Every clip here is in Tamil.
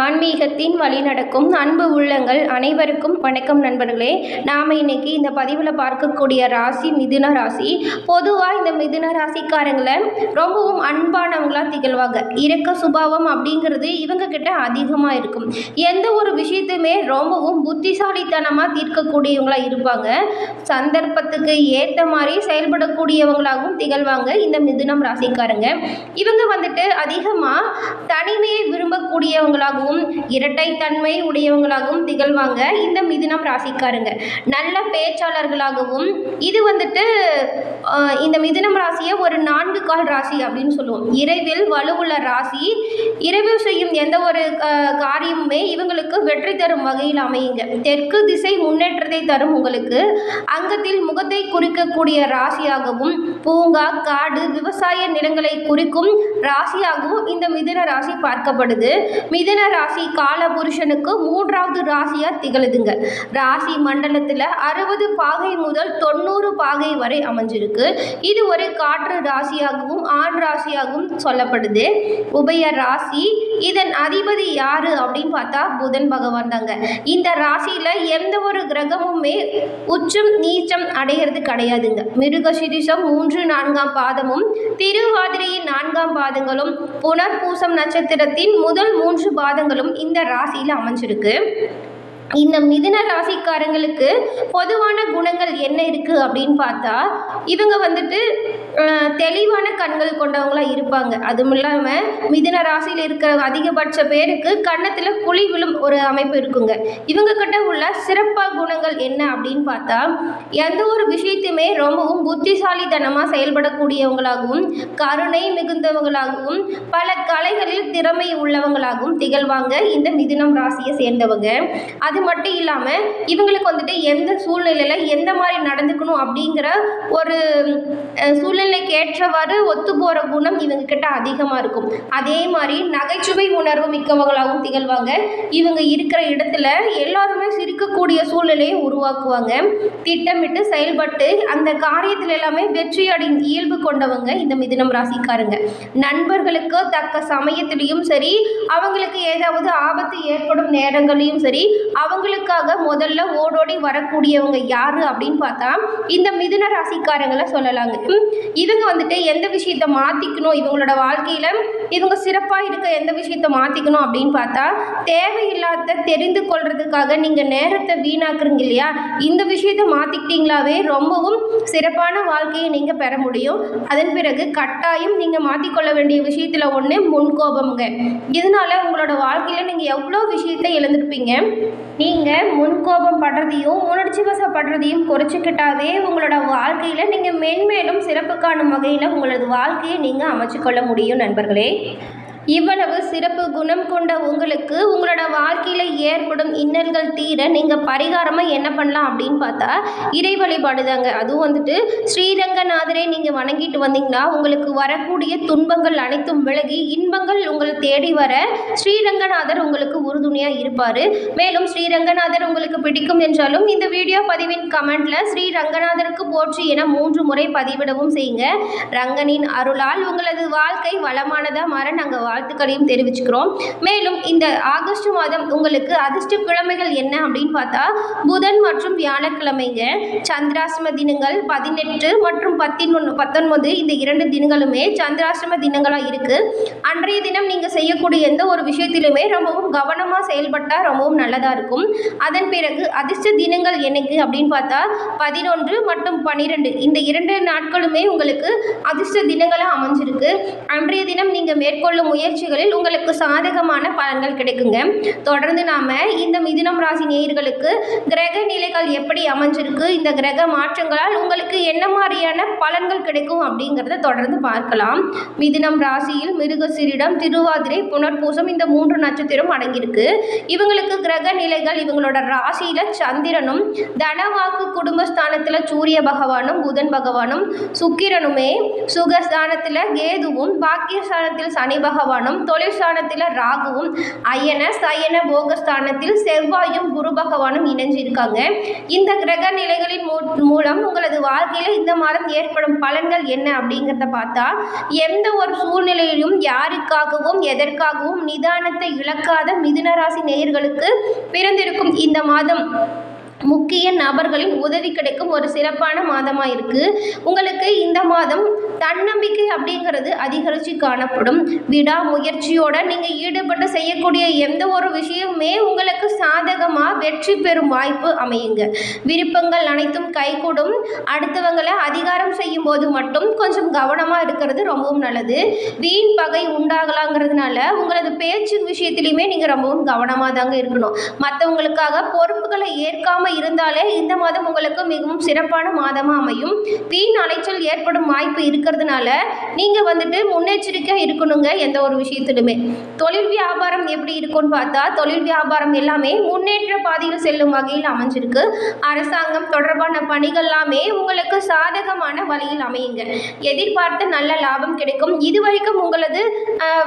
ஆன்மீகத்தின் வழிநடக்கும் அன்பு உள்ளங்கள் அனைவருக்கும் வணக்கம் நண்பர்களே. நாம் இன்னைக்கு இந்த பதிவில் பார்க்கக்கூடிய ராசி மிதுன ராசி. பொதுவாக இந்த மிதுன ராசிக்காரங்களை ரொம்பவும் அன்பானவங்களாக திகழ்வாங்க. இரக்க சுபாவம் அப்படிங்கிறது இவங்க கிட்ட அதிகமாக இருக்கும். எந்த ஒரு விஷயத்தையுமே ரொம்பவும் புத்திசாலித்தனமாக தீர்க்கக்கூடியவங்களாக இருப்பாங்க. சந்தர்ப்பத்துக்கு ஏற்ற மாதிரி செயல்படக்கூடியவங்களாகவும் திகழ்வாங்க இந்த மிதுனம் ராசிக்காரங்க. இவங்க வந்துட்டு அதிகமாக தனிமையை விரும்பக்கூடிய விரும்பக்கூடியவங்களாகவும் இரட்டைத்தன்மை உடையவங்களாகவும் திகழ்வாங்க. இந்த மிதுனம் ராசிக்காரங்க. நல்ல பேச்சாளர்களாகவும் இது வந்துட்டு இந்த மிதுனம் ராசியை ஒரு நான்கு கால் ராசி அப்படின்னு சொல்லுவோம். இறைவில் வலுவுள்ள ராசி இரவில் செய்யும் எந்த ஒரு காரியமுமே இவங்களுக்கு வெற்றி தரும் வகையில் அமையுங்க. தெற்கு திசை முன்னேற்றத்தை தரும் உங்களுக்கு. அங்கத்தில் முகத்தை குறிக்கக்கூடிய ராசியாகவும் பூங்கா காடு விவசாய நிலங்களை குறிக்கும் ராசியாகவும் இந்த மிதுன ராசி பார்க்கப்படுது. மிதுன ராசி கால புருஷனுக்கு மூன்றாவது ராசியாக திகழுதுங்க. ராசி மண்டலத்தில் அறுபது பாகை முதல் தொண்ணூறு பாகை வரை அமைஞ்சிருக்கு. இது ஒரு காற்று ராசியாகவும் ஆண் ராசியாகவும் சொல்லப்படுது. உபய ராசி இதன் அதிபதி யாரு அப்படின்னு பார்த்தா புதன் பகவான் தாங்க. இந்த ராசியில் எந்த ஒரு கிரகமுமே உச்சம் நீச்சம் அடைகிறது கிடையாதுங்க. மிருக சிரிசம் மூன்று நான்காம் பாதமும் திருவாதிரையின் நான்காம் பாதங்களும் புனர்பூசம் நட்சத்திரத்தின் முதல் மூன்று பாதங்களும் இந்த ராசியில் அமைஞ்சிருக்கு. இந்த மிதுன ராசிக்காரங்களுக்கு பொதுவான குணங்கள் என்ன இருக்குது அப்படின்னு பார்த்தா இவங்க வந்துட்டு தெளிவான கண்கள் கொண்டவங்களாக இருப்பாங்க. அதுவும் இல்லாமல் மிதுன ராசியில் இருக்கிற அதிகபட்ச பேருக்கு கன்னத்தில் குழி விழும் ஒரு அமைப்பு இருக்குங்க. இவங்க கிட்ட உள்ள சிறப்பாக குணங்கள் என்ன அப்படின்னு பார்த்தா எந்த ஒரு விஷயத்தையுமே ரொம்பவும் புத்திசாலித்தனமாக செயல்படக்கூடியவங்களாகவும் கருணை மிகுந்தவங்களாகவும் பல கலைகளில் திறமை உள்ளவங்களாகவும் திகழ்வாங்க இந்த மிதுனம் ராசியை சேர்ந்தவங்க. அது மட்டும் இல்லாமல் இவங்களுக்கு வந்துட்டு எந்த சூழ்நிலையில் எந்த மாதிரி நடந்துக்கணும் அப்படிங்கிற ஒரு சூழ்நிலைக்கு ஏற்றவாறு ஒத்து போகிற குணம் இவங்க கிட்ட அதிகமாக இருக்கும். அதே மாதிரி நகைச்சுவை உணர்வு மிக்கவங்களாகவும் திகழ்வாங்க. இவங்க இருக்கிற இடத்துல எல்லாருமே சிரிக்கக்கூடிய சூழ்நிலையை உருவாக்குவாங்க. திட்டமிட்டு செயல்பட்டு அந்த காரியத்தில் எல்லாமே வெற்றி அடையும் இயல்பு கொண்டவங்க இந்த மிதுனம் ராசிக்காரங்க. நண்பர்களுக்கு தக்க சமயத்திலையும் சரி அவங்களுக்கு ஏதாவது ஆபத்து ஏற்படும் நேரங்களையும் சரி அவங்களுக்காக முதல்ல ஓடோடி வரக்கூடியவங்க யாரு அப்படின்னு பார்த்தா இந்த மிதுன ராசிக்காரங்களை சொல்லலாங்க. இவங்க வந்துட்டு எந்த விஷயத்த மாற்றிக்கணும் இவங்களோட வாழ்க்கையில் இவங்க சிறப்பாக இருக்க எந்த விஷயத்த மாற்றிக்கணும் அப்படின்னு பார்த்தா தேவையில்லாத தெரிந்து கொள்றதுக்காக நீங்கள் நேரத்தை வீணாக்குறீங்க இல்லையா? இந்த விஷயத்த மாற்றிக்கிட்டீங்களாவே ரொம்பவும் சிறப்பான வாழ்க்கையை நீங்கள் பெற முடியும். அதன் பிறகு கட்டாயம் நீங்கள் மாற்றிக்கொள்ள வேண்டிய விஷயத்தில் ஒன்று முன்கோபம்ங்க. இதனால உங்களோட வாழ்க்கையில் நீங்கள் எவ்வளோ விஷயத்தை இழந்திருப்பீங்க? நீங்கள் முன்கோபம் படுறதையும் உணர்ச்சி வசப்படுறதையும் குறைச்சிக்கிட்டாவே உங்களோட வாழ்க்கையில் நீங்கள் மென்மேலும் சிறப்பு காணும் வகையில் உங்களது வாழ்க்கையை நீங்கள் அமைச்சுக்கொள்ள முடியும் நண்பர்களே. இவ்வளவு சிறப்பு குணம் கொண்ட உங்களுக்கு உங்களோட வாழ்க்கையில் ஏற்படும் இன்னல்கள் தீர நீங்கள் பரிகாரமாக என்ன பண்ணலாம் அப்படின்னு பார்த்தா இறை வழிபாடு தாங்க அதுவும் வந்துட்டு ஸ்ரீரங்கநாதரை நீங்கள் வணங்கிட்டு வந்தீங்கன்னா உங்களுக்கு வரக்கூடிய துன்பங்கள் அனைத்தும் விலகி இன்பங்கள் உங்களை தேடி வர ஸ்ரீரங்கநாதர் உங்களுக்கு உறுதுணையாக இருப்பார். மேலும் ஸ்ரீரங்கநாதர் உங்களுக்கு பிடிக்கும் என்றாலும் இந்த வீடியோ பதிவின் கமெண்ட்ல ஸ்ரீரங்கநாதருக்கு போற்றி என மூன்று முறை பதிவிடவும் செய்யுங்க. ரங்கனின் அருளால் உங்களது வாழ்க்கை வளமானதாக மாற நாங்கள் வாழ்த்துக்களையும் தெரிவிச்சுக்கிறோம். மேலும் இந்த ஆகஸ்ட் மாதம் உங்களுக்கு அதிர்ஷ்ட கிழமைகள் என்ன அப்படின்னு பார்த்தா புதன் மற்றும் வியாழக்கிழமைங்க. சந்திராசிரம தினங்கள் பதினெட்டு மற்றும் பத்தினொன்று பத்தொன்பது இந்த இரண்டு தினங்களுமே சந்திராசிரம தினங்களாக இருக்குது அன்றைய தினம் நீங்கள் செய்யக்கூடிய எந்த ஒரு விஷயத்திலுமே ரொம்பவும் கவனமாக செயல்பட்டால் ரொம்பவும் நல்லதாக இருக்கும். அதன் பிறகு அதிர்ஷ்ட தினங்கள் என்னைக்கு அப்படின்னு பார்த்தா பதினொன்று மற்றும் பன்னிரெண்டு இந்த இரண்டு நாட்களுமே உங்களுக்கு அதிர்ஷ்ட தினங்களாக அமைஞ்சிருக்கு. அன்றைய தினம் நீங்கள் மேற்கொள்ளும் முயற்சிகளில் உங்களுக்கு சாதகமான பலன்கள் கிடைக்குங்க. தொடர்ந்து நாம் இந்த மிதுனம் ராசி நேயர்களுக்கு கிரக நிலைகள் எப்படி அமைஞ்சிருக்கு இந்த கிரக மாற்றங்களால் உங்களுக்கு என்ன மாதிரியான பலன்கள் கிடைக்கும் அப்படிங்கிறத தொடர்ந்து பார்க்கலாம். மிதுனம் ராசியில் மிருகசிரிடம் திருவாதிரை புனர்பூசம் இந்த மூன்று நட்சத்திரம் அடங்கியிருக்கு. இவங்களுக்கு கிரக நிலைகள் இவங்களோட ராசியில சந்திரனும் தனவாக்கு குடும்பஸ்தானத்தில் சூரிய பகவானும் புதன் பகவானும் சுக்கிரனுமே சுகஸ்தானத்தில் கேதுவும் பாக்கியஸ்தானத்தில் சனி பகவான் பகவானும் தொழில் ஸ்தானத்தில் ராகுவும் அயன சயன போகஸ்தானத்தில் செவ்வாயும் குரு பகவானும் இணைஞ்சிருக்காங்க. இந்த கிரக நிலைகளின் மூ- மூலம் உங்களது வாழ்க்கையில் இந்த மாதம் ஏற்படும் பலன்கள் என்ன அப்படிங்கிறத பார்த்தா எந்த ஒரு சூழ்நிலையிலும் யாருக்காகவும் எதற்காகவும் நிதானத்தை இழக்காத மிதுன ராசி நேயர்களுக்கு பிறந்திருக்கும் இந்த மாதம் முக்கிய நபர்களின் உதவி கிடைக்கும் ஒரு சிறப்பான மாதமாக இருக்குது உங்களுக்கு இந்த மாதம் தன்னம்பிக்கை அப்படிங்கிறது அதிகரித்து காணப்படும். விடாமுயற்சியோட நீங்கள் ஈடுபட்டு செய்யக்கூடிய எந்த ஒரு விஷயமுமே உங்களுக்கு சாதகமாக வெற்றி பெறும் வாய்ப்பு அமையுங்க. விருப்பங்கள் அனைத்தும் கைகூடும். அடுத்தவங்களை அதிகாரம் செய்யும் போது மட்டும் கொஞ்சம் கவனமாக இருக்கிறது ரொம்பவும் நல்லது. வீண் பகை உண்டாகலாங்கிறதுனால உங்களது பேச்சு விஷயத்திலையுமே நீங்கள் ரொம்பவும் கவனமாக தாங்க இருக்கணும். மற்றவங்களுக்காக பொறுப்புகளை ஏற்காமல் ஏற்காம இருந்தாலே இந்த மாதம் உங்களுக்கு மிகவும் சிறப்பான மாதமாக அமையும். வீண் அலைச்சல் ஏற்படும் வாய்ப்பு இருக்கிறதுனால நீங்கள் வந்துட்டு முன்னெச்சரிக்கையாக இருக்கணுங்க எந்த ஒரு விஷயத்திலுமே. தொழில் வியாபாரம் எப்படி இருக்கும்னு பார்த்தா தொழில் வியாபாரம் எல்லாமே முன்னேற்ற பாதையில் செல்லும் வகையில் அமைஞ்சிருக்கு. அரசாங்கம் தொடர்பான பணிகள் எல்லாமே உங்களுக்கு சாதகமான வழியில் அமையுங்க. எதிர்பார்த்த நல்ல லாபம் கிடைக்கும். இதுவரைக்கும் உங்களது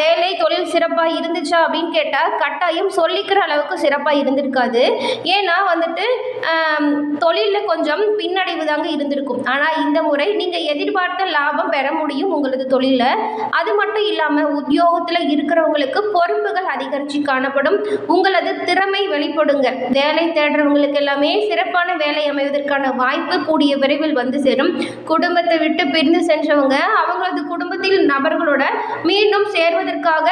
வேலை தொழில் சிறப்பாக இருந்துச்சா அப்படின்னு கேட்டால் கட்டாயம் சொல்லிக்கிற அளவுக்கு சிறப்பாக இருந்திருக்காது. ஏன்னா வந்துட்டு தொழிலில் கொஞ்சம் பின்னடைவு தாங்க இருந்திருக்கும். ஆனால் இந்த முறை நீங்கள் எதிர்பார்த்த லாபம் பெற முடியும் உங்களது தொழிலில். அது மட்டும் இல்லாமல் உத்தியோகத்தில் இருக்கிறவங்களுக்கு பொறுப்புகள் அதிகரித்து காணப்படும். உங்களது திறமை வெளிப்படுங்க. வேலை தேடுறவங்களுக்கு எல்லாமே சிறப்பான வேலை அமைவதற்கான வாய்ப்பு கூடிய விரைவில் வந்து சேரும். குடும்பத்தை விட்டு பிரிந்து சென்றவங்க அவங்களது குடும்பத்தில் நபர்களோட மீண்டும் சேர்வதற்காக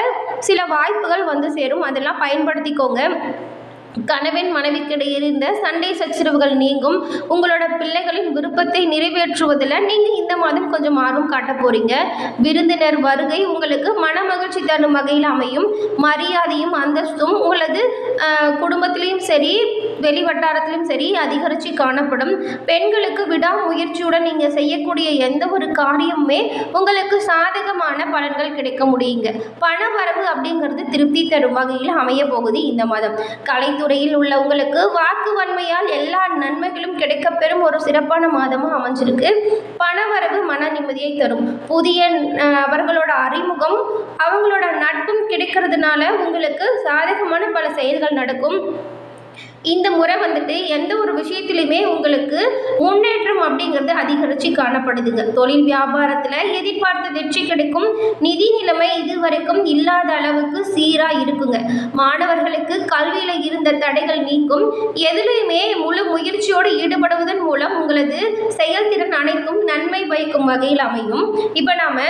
சில வாய்ப்புகள் வந்து சேரும். அதெல்லாம் பயன்படுத்திக்கோங்க. கணவன் மனைவிக்கிடையே இருந்த சண்டை சச்சரவுகள் நீங்கும். உங்களோட பிள்ளைகளின் விருப்பத்தை நிறைவேற்றுவதில் நீங்கள் இந்த மாதம் கொஞ்சம் ஆர்வம் காட்ட போறீங்க. விருந்தினர் வருகை உங்களுக்கு மன மகிழ்ச்சி தரும் வகையில் அமையும். மரியாதையும் அந்தஸ்தும் உங்களது குடும்பத்திலையும் சரி வெளி வட்டாரத்திலும் சரி அதிகரித்து காணப்படும். பெண்களுக்கு விடாமுயற்சியுடன் நீங்கள் செய்யக்கூடிய எந்த ஒரு காரியமுமே உங்களுக்கு சாதகமான பலன்கள் கிடைக்க முடியுங்க. பண வரவு அப்படிங்கிறது திருப்தி தரும் வகையில் அமைய போகுது இந்த மாதம். கலைத்துறையில் உள்ளவங்களுக்கு வாக்கு வன்மையால் எல்லா நன்மைகளும் கிடைக்கப்பெறும் ஒரு சிறப்பான மாதமாக அமைஞ்சிருக்கு. பண வரவு மன நிம்மதியை தரும். புதிய அவர்களோட அறிமுகம் அவங்களோட நட்பும் கிடைக்கிறதுனால உங்களுக்கு சாதகமான பல செயல்கள் நடக்கும். இந்த முறை வந்துட்டு எந்த ஒரு விஷயத்திலுமே உங்களுக்கு முன்னேற்றம் அப்படிங்கிறது அதிகரித்து காணப்படுதுங்க. தொழில் வியாபாரத்தில் எதிர்பார்த்த வெற்றி கிடைக்கும். நிதி நிலைமை இதுவரைக்கும் இல்லாத அளவுக்கு சீராக இருக்குங்க. மாணவர்களுக்கு கல்வியில் இருந்த தடைகள் நீங்கும் எதுலையுமே முழு முயற்சியோடு ஈடுபடுவதன் மூலம் உங்களது செயல்திறன் அனைத்தும் நன்மை பயக்கும் வகையில் அமையும். இப்போ நாம்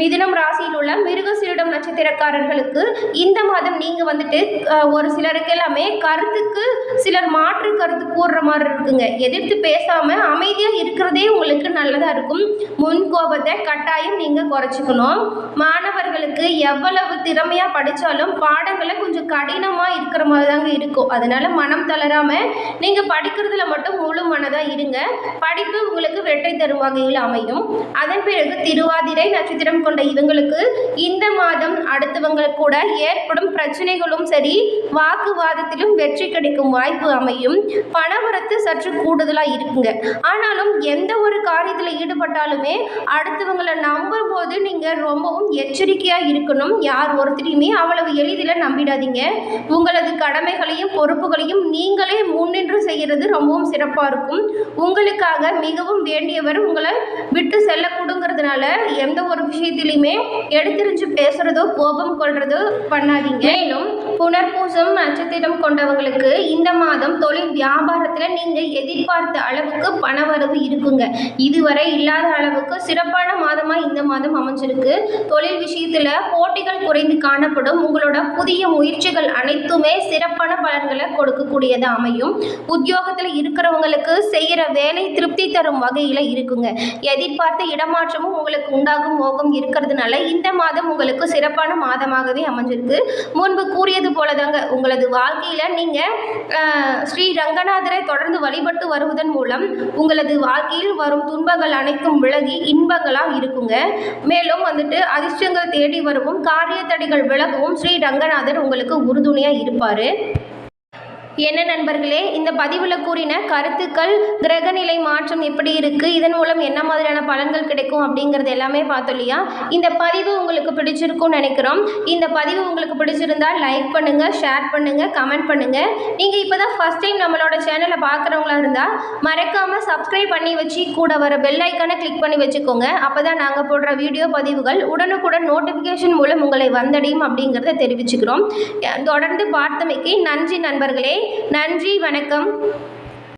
மிதுனம் ராசியில் உள்ள மிருகசீரிடம் நட்சத்திரக்காரர்களுக்கு இந்த மாதம் நீங்கள் வந்துட்டு ஒரு சிலருக்கு எல்லாமே கருத்துக்கு சிலர் மாற்று கருத்து கூறுற மாதிரி இருக்குங்க. எதிர்த்து பேசாமல் அமைதியாக இருக்கிறதே உங்களுக்கு நல்லதாக இருக்கும். முன் கோபத்தை கட்டாயம் நீங்கள் குறைச்சிக்கணும். மாணவர்களுக்கு எவ்வளவு திறமையாக படித்தாலும் பாடங்களை கொஞ்சம் கடினமாக இருக்கிற மாதிரி தாங்க இருக்கும். அதனால் மனம் தளராமல் நீங்கள் படிக்கிறதுல மட்டும் முழு மனதாக இருங்க. படிப்பு உங்களுக்கு வெற்றி தரும் வகையில் அமையும். அதன் பிறகு திருவாதிரை நட்சத்திரம் கொண்ட இவங்களுக்கு இந்த மாதம் அடுத்தவங்க கூட ஏற்படும் பிரச்சனைகளும் சரி வாக்குவாதத்திலும் வெற்றி கிடைக்கும் வாய்ப்பு அமையும். பணவரத்து சற்று கூடுதலாக இருக்குங்க. ஆனாலும் எந்த ஒரு காரியத்தில் ஈடுபட்டாலுமே அடுத்தவங்களை நம்பும் போது நீங்கள் ரொம்பவும் எச்சரிக்கையாக இருக்கணும். யார் ஒருத்தரையுமே அவ்வளவு எளிதில் நம்பிடாதீங்க. உங்களது கடமைகளையும் பொறுப்புகளையும் நீங்களே முன்னின்று செய்கிறது ரொம்பவும் சிறப்பாக இருக்கும். உங்களுக்காக மிகவும் வேண்டியவர் உங்களை விட்டு செல்லக்கூடுங்கிறதுனால எந்த ஒரு விஷயத்திலையுமே எடுத்து எதிர்த்து பேசுகிறதோ கோபம் கொள்றதோ பண்ணாதீங்க. மேலும் புனர்பூசம் நட்சத்திரம் கொண்டவங்களுக்கு இந்த மாதம் தொழில் வியாபாரத்தில் நீங்கள் எதிர்பார்த்த அளவுக்கு பணவரவு இருக்குங்க. இதுவரை இல்லாத அளவுக்கு சிறப்பான மாதமாக இந்த மாதம் அமைஞ்சிருக்கு. தொழில் விஷயத்தில் போட்டிகள் குறைந்து காணப்படும். உங்களோட புதிய முயற்சிகள் அனைத்துமே சிறப்பான பலன்களை கொடுக்கக்கூடியதாக அமையும். உத்தியோகத்தில் இருக்கிறவங்களுக்கு செய்கிற வேலை திருப்தி தரும் வகையில் இருக்குங்க. எதிர்பார்த்த இடமாற்றமும் உங்களுக்கு உண்டாகும் மோகம் இருக்கிறதுனால இந்த மாதம் உங்களுக்கு சிறப்பான மாதமாகவே அமைஞ்சிருக்கு. முன்பு கூறியது போல தாங்க உங்களது வாழ்க்கையில் நீங்கள் ஸ்ரீ ரங்கநாதரை தொடர்ந்து வழிபட்டு வருவதன் மூலம் உங்களது வாழ்க்கையில் வரும் துன்பங்கள் அனைத்தும் விலகி இன்பங்களாக இருக்குங்க. மேலும் வந்துட்டு அதிர்ஷ்டங்கள் தேடி வரவும் காரிய தடைகள் விலகவும் ஸ்ரீ ரங்கநாதர் உங்களுக்கு உறுதுணையாக இருப்பார். என்ன நண்பர்களே இந்த பதிவில் கூறின கருத்துக்கள் கிரகநிலை மாற்றம் எப்படி இருக்குது இதன் மூலம் என்ன மாதிரியான பலன்கள் கிடைக்கும் அப்படிங்கிறது எல்லாமே பார்த்தோம் இல்லையா? இந்த பதிவு உங்களுக்கு பிடிச்சிருக்கும்னு நினைக்கிறோம். இந்த பதிவு உங்களுக்கு பிடிச்சிருந்தா லைக் பண்ணுங்கள் ஷேர் பண்ணுங்கள் கமெண்ட் பண்ணுங்கள் நீங்கள் இப்போ தான் ஃபஸ்ட் டைம் நம்மளோட சேனலை பார்க்குறவங்களா இருந்தால் மறக்காமல் சப்ஸ்கிரைப் பண்ணி வச்சு கூட வர பெல் ஐக்கானை கிளிக் பண்ணி வச்சுக்கோங்க. அப்போ தான் நாங்கள் போடுற வீடியோ பதிவுகள் உடனுக்குடன் நோட்டிஃபிகேஷன் மூலம் உங்களை வந்தடையும் அப்படிங்கிறத தெரிவிச்சுக்கிறோம். தொடர்ந்து பார்த்தமைக்கு நன்றி நண்பர்களே. நன்றி வணக்கம்.